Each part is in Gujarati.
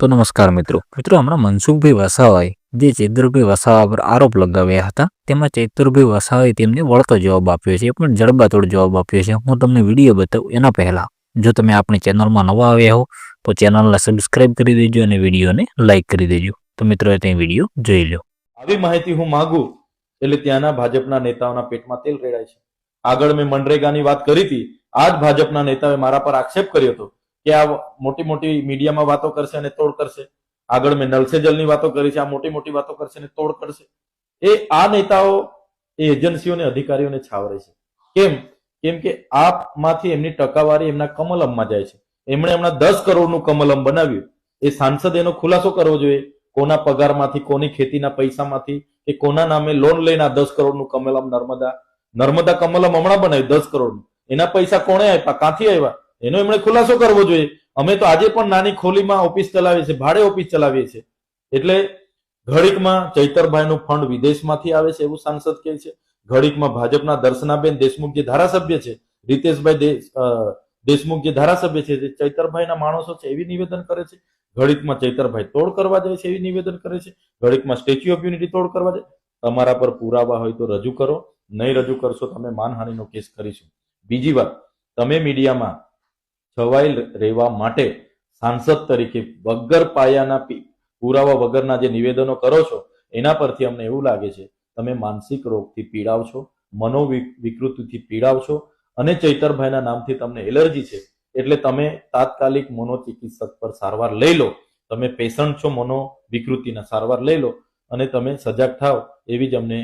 તો નમસ્કાર મિત્રો. મિત્રો, હમણાં મનસુખભાઈ વસાવાએ જે ચૈતરભાઈ વસાવા પર આરોપ લગાવ્યા હતા, તેમાં ચૈતરભાઈ વસાવાએ તેમને વળતો જવાબ આપ્યો છે, પણ જડબાતોડ જવાબ આપ્યો છે. હું તમને વીડિયો બતાવું એના પહેલા. જો તમે આપણી ચેનલમાં નવા આવ્યા હો, તો ચેનલને સબસ્ક્રાઇબ કરી દેજો અને વિડીયોને લાઈક કરી દેજો. તો મિત્રો તે વીડિયો જોઈ લો. આવી માહિતી હું માંગુ, એટલે ત્યાંના ભાજપના નેતાઓના પેટમાં તેલ રેડાય છે. આગળ મેં મનરેગાની વાત કરી હતી આ જ ભાજપના નેતાએ મારા પર આક્ષેપ કર્યો હતો કે આ મોટી મોટી મીડિયામાં વાતો કરશે અને તોડ કરશે. આગળ મેં નલસે જલની વાતો કરી છે, આ મોટી મોટી વાતો કરશે અને તોડ કરશે. એ આ નેતાઓ, એ એજન્સીઓને, અધિકારીઓને છાવરે છે. કેમ? કેમ કે આપમાંથી એમની ટકાવારી એમના કમલમમાં જાય છે. એમણે હમણાં દસ કરોડનું કમલમ બનાવ્યું. એ સાંસદ એનો ખુલાસો કરવો જોઈએ. કોના પગારમાંથી, કોની ખેતીના પૈસામાંથી કે કોના નામે લોન લઈને આ દસ કરોડનું કમલમ નર્મદા નર્મદા કમલમ હમણાં બનાવ્યું, દસ કરોડનું. એના પૈસા કોણે આપ્યા? કાંથી આવ્યા એનો એમણે ખુલાસો કરવો જોઈએ. અમે તો આજે પણ નાની ખોલીમાં ઓફિસ ચલાવીએ છીએ, ભાડે ઓફિસ ચલાવીએ છીએ. એટલે ઘડીકમાં ચૈતરભાઈનું ફંડ વિદેશમાંથી આવે છે એવું સાંસદ કહે છે. ઘડીકમાં ભાજપના દર્શનાબેન દેશમુખ જે ધારાસભ્ય છે, રીતેશભાઈ દેશમુખ જે ધારાસભ્ય છે, જે ચૈતરભાઈના માણસો છે એવી નિવેદન કરે છે. ઘડીકમાં ચૈતરભાઈ તોડ કરવા જાય છે એવી નિવેદન કરે છે. ઘડીકમાં સ્ટેચ્યુ ઓફ યુનિટી તોડ કરવા જાય. તમારા પર પુરાવા હોય તો રજૂ કરો. નહીં રજૂ કરશો તમે માનહાનિનો કેસ કરીશું. બીજી વાત, તમે મીડિયામાં છવાઈ રહેવા માટે સાંસદ તરીકે વગર પાયાના પુરાવા વગરના જે નિવેદનો કરો છો, એના પરથી અમને એવું લાગે છે, તમે માનસિક રોગથી પીડાવ છો મનોવિકૃતિથી પીડાવ છો અને ચૈતરભાઈના નામથી તમને એલર્જી છે, એટલે તમે તાત્કાલિક મનોચિકિત્સક પર સારવાર લઈ લો, તમે પેશન્ટ છો મનોવિકૃતિના સારવાર લઈ લો અને તમે સજાગ થાવ, એવી જ અમને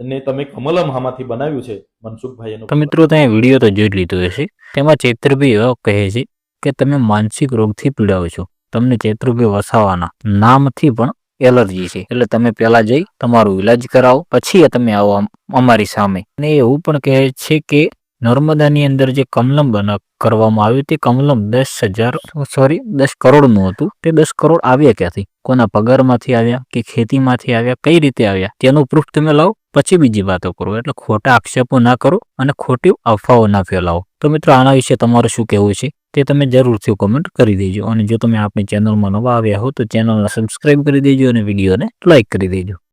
અને તમે કમલમ આમાંથી બનાવ્યું છે મનસુખભાઈ એનો મિત્રો તમે વીડિયો તો જોઈ લીધો હશે. તેમાં ચૈત્રભી એવા કહે છે કે તમે માનસિક રોગથી પીડાવ છો. તમને ચૈત્રભી વસાવાના નામથી પણ એલર્જી છે. એટલે તમે પહેલા જઈ તમારું ઈલાજ કરાવો પછી તમે આવો અમ- અમારી સામે. અને એવું પણ કહે છે કે નર્મદાની અંદર જે કમલમ બના, કરવામાં આવ્યું તે કમલમ દસ હજાર સોરી દસ કરોડનું હતું. તે દસ કરોડ આવ્યા ક્યાંથી? કોના પગારમાંથી આવ્યા કે ખેતીમાંથી આવ્યા? કઈ રીતે આવ્યા? તેનું પ્રૂફ તમે લાવો. પછી બીજી વાતો કરો. એટલે ખોટા આક્ષેપો ના કરો અને ખોટી અફવાઓ ના ફેલાવો. તો મિત્રો, આના વિશે તમારું શું કહેવું છે? તે તમે જરૂરથી કોમેન્ટ કરી દેજો. અને જો તમે આપણી ચેનલમાં નવા આવ્યા હો, તો ચેનલને સબસ્ક્રાઈબ કરી દેજો અને વિડીયોને લાઇક કરી દેજો.